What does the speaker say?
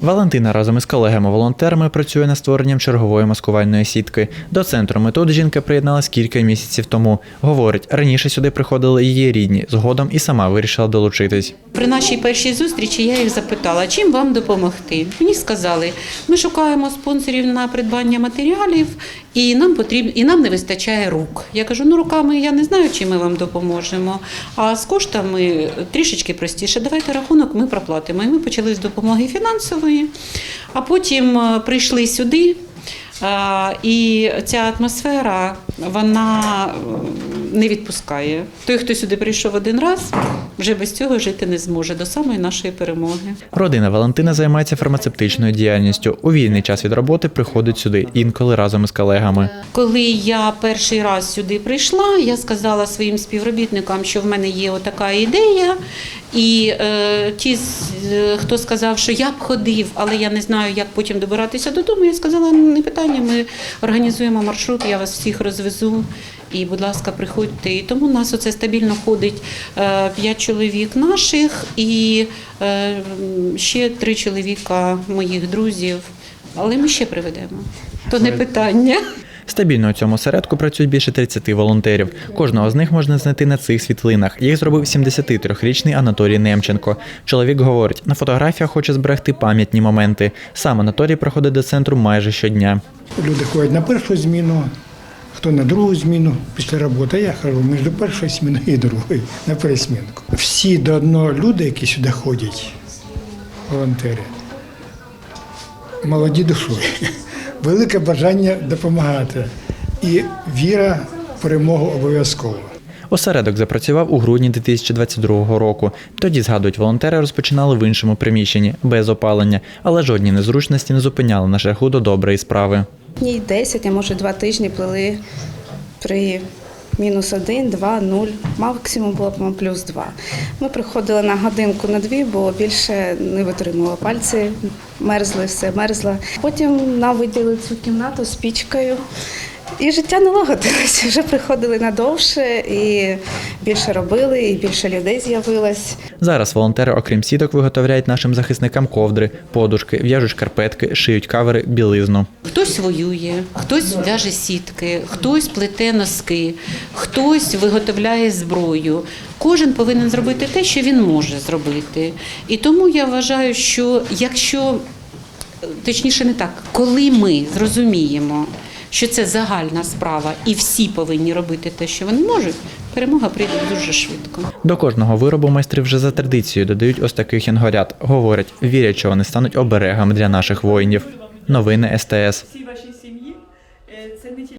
Валентина разом із колегами-волонтерами працює над створенням чергової маскувальної сітки. До центру метод жінка приєдналась кілька місяців тому. Говорить, раніше сюди приходили її рідні, згодом і сама вирішила долучитись. При нашій першій зустрічі я їх запитала, чим вам допомогти. Мені сказали, ми шукаємо спонсорів на придбання матеріалів, і нам потрібно, і нам не вистачає рук. Я кажу, ну руками я не знаю, чи ми вам допоможемо. А з коштами трішечки простіше. Давайте рахунок, ми проплатимо. І ми почали з допомоги фінансової, а потім е, прийшли сюди. І ця атмосфера вона не відпускає. Той, хто сюди прийшов один раз, вже без цього жити не зможе до самої нашої перемоги. Родина Валентина займається фармацевтичною діяльністю. У вільний час від роботи приходить сюди, інколи разом із колегами. Коли я перший раз сюди прийшла, я сказала своїм співробітникам, що в мене є отака ідея. І е, ті, е, хто сказав, що я б ходив, але я не знаю, як потім добиратися додому, я сказала, не питання, ми організуємо маршрут, я вас всіх розвезу. І, будь ласка, приходьте. І тому у нас оце стабільно ходить е, п'ять чоловік наших і е, ще три чоловіка моїх друзів. Але ми ще приведемо. То не питання. Стабільно у цьому осередку працюють більше 30 волонтерів. Кожного з них можна знайти на цих світлинах. Їх зробив 73-річний Анатолій Немченко. Чоловік говорить, на фотографіях хоче зберегти пам'ятні моменти. Сам Анатолій приходить до центру майже щодня. Люди ходять на першу зміну, хто на другу зміну після роботи. Я хожу між першою зміною і другою на пересмінку. Всі до одного люди, які сюди ходять, волонтери, молоді душою, велике бажання допомагати і віра в перемогу обов'язково. Осередок запрацював у грудні 2022 року. Тоді, згадують волонтери, розпочинали в іншому приміщенні, без опалення, але жодні незручності не зупиняли на шляху до доброї справи. Днів 10, а може два тижні плили при мінус один, два, нуль. Максимум було б плюс два. Ми приходили на годинку на дві, бо більше не витримувала пальці, мерзли, все мерзло. Потім нам виділили цю кімнату з пічкою. І життя налагодилося. Вже приходили надовше і більше робили, і більше людей з'явилось. Зараз волонтери, окрім сіток, виготовляють нашим захисникам ковдри, подушки, в'яжуть шкарпетки, шиють кавери, білизну. Хтось воює, хтось в'яже сітки, хтось плете носки, хтось виготовляє зброю. Кожен повинен зробити те, що він може зробити. І тому я вважаю, що якщо точніше не так, коли ми зрозуміємо, що це загальна справа, і всі повинні робити те, що вони можуть, перемога прийде дуже швидко. До кожного виробу майстри вже за традицією додають ось таких янгорят. Говорять, вірять, що вони стануть оберегами для наших воїнів. Новини СТС.